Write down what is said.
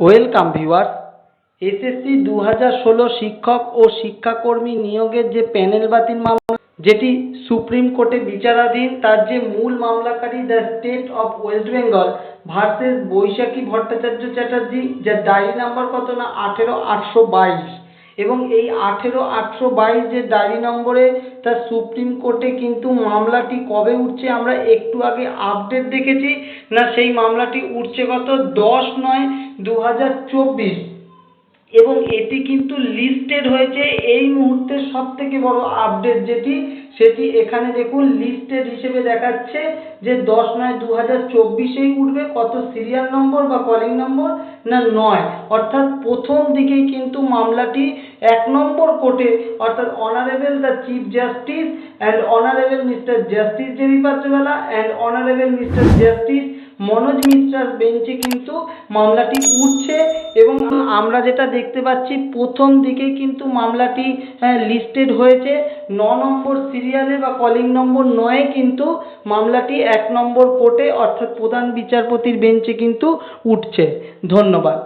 Welcome viewers SSC দু হাজার ষোলো শিক্ষক ও শিক্ষাকর্মী নিয়োগের যে প্যানেল বাতিল মামলা, যেটি সুপ্রিম কোর্টে বিচারাধীন, তার যে মূল মামলাকারী the state of West Bengal versus Baishakhi Bhattacharya Chatterjee, যার ডায়েরি নাম্বার কত না? আঠেরো, আটশো বাইশ। এবং এই আঠেরো আটশো বাইশ যে ডায়েরি নম্বরে তার সুপ্রিম কোর্টে কিন্তু মামলাটি কবে উঠছে আমরা একটু আগে আপডেট দেখেছি। না, সেই মামলাটি উঠছে গত দশ নয় দু হাজার চব্বিশ। এবং এটি কিন্তু লিস্টেড হয়েছে। এই মুহূর্তের সব থেকে বড় আপডেট যেটি সেটি এখানে দেখুন লিস্টেড হিসেবে দেখাচ্ছে যে দশ নয় দু হাজার চব্বিশেই উঠবে। কত সিরিয়াল নম্বর বা কলিং নম্বর না, নয়। অর্থাৎ প্রথম দিকেই কিন্তু মামলাটি এক নম্বর কোর্টে, অর্থাৎ honourable the chief justice and honourable mister justice Jerry পাত্রবেলা and honourable mister justice Manoj মিশ্রার বেঞ্চে কিন্তু মামলাটি উঠছে এবং আমরা যেটা দেখতে পাচ্ছি, প্রথম দিকে কিন্তু মামলাটি লিস্টেড হয়েছে। ন নম্বর সিরিয়ালে বা কলিং নম্বর নয়ে কিন্তু মামলাটি এক নম্বর কোর্টে অর্থাৎ প্রধান বিচারপতির বেঞ্চে কিন্তু উঠছে। ধন্যবাদ।